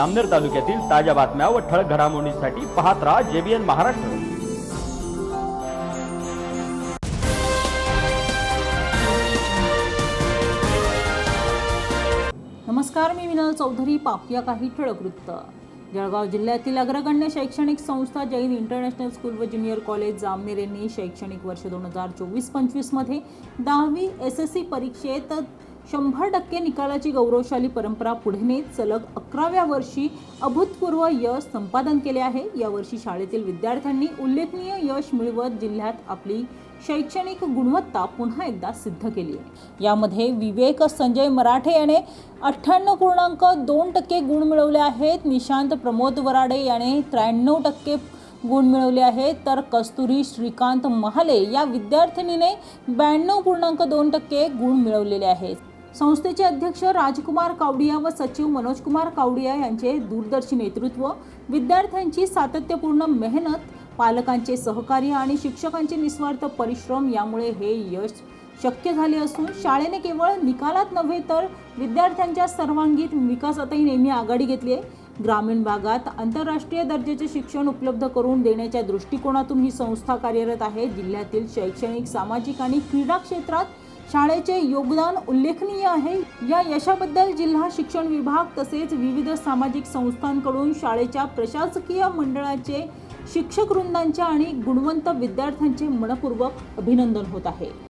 अमनेर तालुक्यातील ताज्या बातम्या व ठळक घडामोडींसाठी पाहत राहा जेबीएन महाराष्ट्र. नमस्कार मी विनल चौधरी पाहूया काही ठळक वृत्त. जळगाव जिल्ह्यातील अग्रगण्य शैक्षणिक संस्था जैन इंटरनॅशनल स्कूल व ज्युनियर कॉलेज जामनेर यांनी शैक्षणिक वर्ष दोन हजार चोवीस पंचवीसमध्ये दहावी एस एस सी परीक्षेत शंभर टक्के निकालाची गौरवशाली परंपरा पुढे नेत सलग अकराव्या वर्षी अभूतपूर्व यश संपादन केले आहे. यावर्षी शाळेतील विद्यार्थ्यांनी उल्लेखनीय यश मिळवत जिल्ह्यात आपली शैक्षणिक गुणवत्ता पुन्हा एकदा सिद्ध केली आहे. यामध्ये विवेक संजय मराठे याने अठ्ठ्याण्णव पूर्णांक दोन टक्के गुण मिळवले आहेत. निशांत प्रमोद वराडे याने त्र्याण्णव टक्के गुण मिळवले आहेत. तर कस्तुरी श्रीकांत महाले या विद्यार्थिनीने ब्याण्णव पूर्णांक दोन टक्के गुण मिळवलेले आहेत. संस्थेचे अध्यक्ष राजकुमार कावडिया व सचिव मनोजकुमार कावडिया यांचे दूरदर्शी नेतृत्व विद्यार्थ्यांची सातत्यपूर्ण मेहनत पालकांचे सहकार्य आणि शिक्षकांचे निस्वार्थ परिश्रम यामुळे हे यश शक्य झाले असून शाळेने केवळ निकालात नव्हे तर विद्यार्थ्यांच्या सर्वांगीण विकासातही नेहमी आघाडी घेतली आहे. ग्रामीण भागात आंतरराष्ट्रीय दर्जाचे शिक्षण उपलब्ध करून देण्याच्या दृष्टिकोनातून ही संस्था कार्यरत आहे. जिल्ह्यातील शैक्षणिक सामाजिक आणि क्रीडा क्षेत्रात शाळेचे योगदान उल्लेखनीय आहे. या यशाबद्दल जिल्हा शिक्षण विभाग तसेच विविध सामाजिक संस्थांकडून शाळेच्या प्रशासकीय मंडळाचे शिक्षक वृंदांच्या आणि गुणवंत विद्यार्थ्यांचे मनपूर्वक अभिनंदन होत आहे.